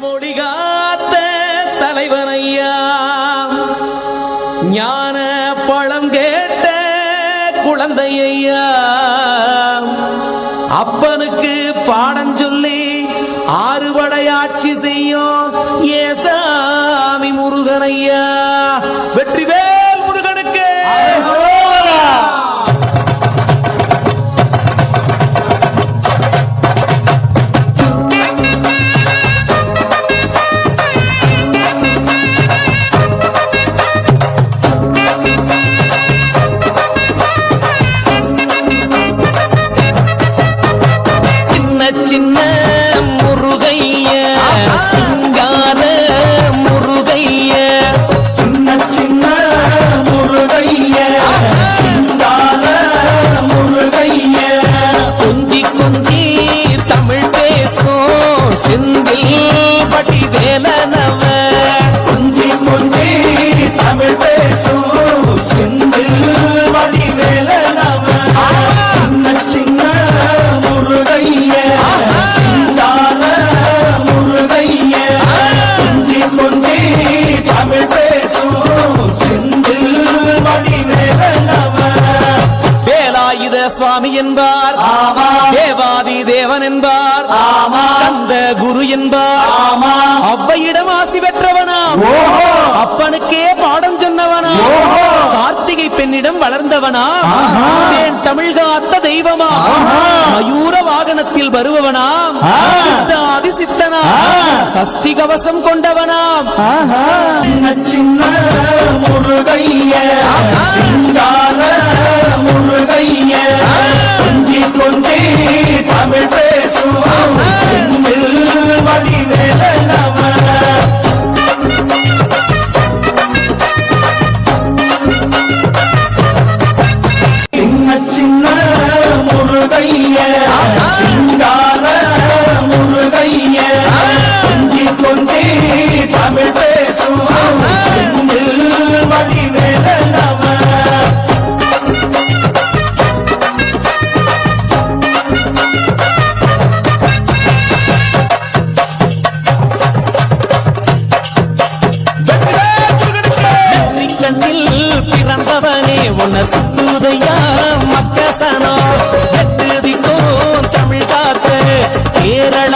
மொழி காத்த தலைவனையா? ஞான பழம் கேட்ட குழந்தையா அப்பனுக்கு பாடம் சொல்லி ஆறுபடையாட்சி செய்யும் ஏசாமி முருகனையா? வெற்றிவேல் வேலாயுத சுவாமி என்பார் ஆமா. தேவாதி தேவன் என்பார். ஸ்கந்த குரு என்பார் அவ்வையிடம் ஆசி பெற்றவனாம் ஓஹோ அப்பனுக்கே பாடம் சொன்னவனா ஓஹோ. கார்த்திகை பெண்ணிடம் வளர்ந்தவனா. என் தமிழ் காத்த தெய்வமா. மயூர வாகனத்தில் வருபவனாம். சித்தாதி சித்தனா. சஷ்டி கவசம் கொண்டவனாம் சின்ன முருகைய முருகைய உன்னால் பிறந்தவனே உன்னை சுத்துதையா மக்கசனம். தமிழ் காத்து கேரள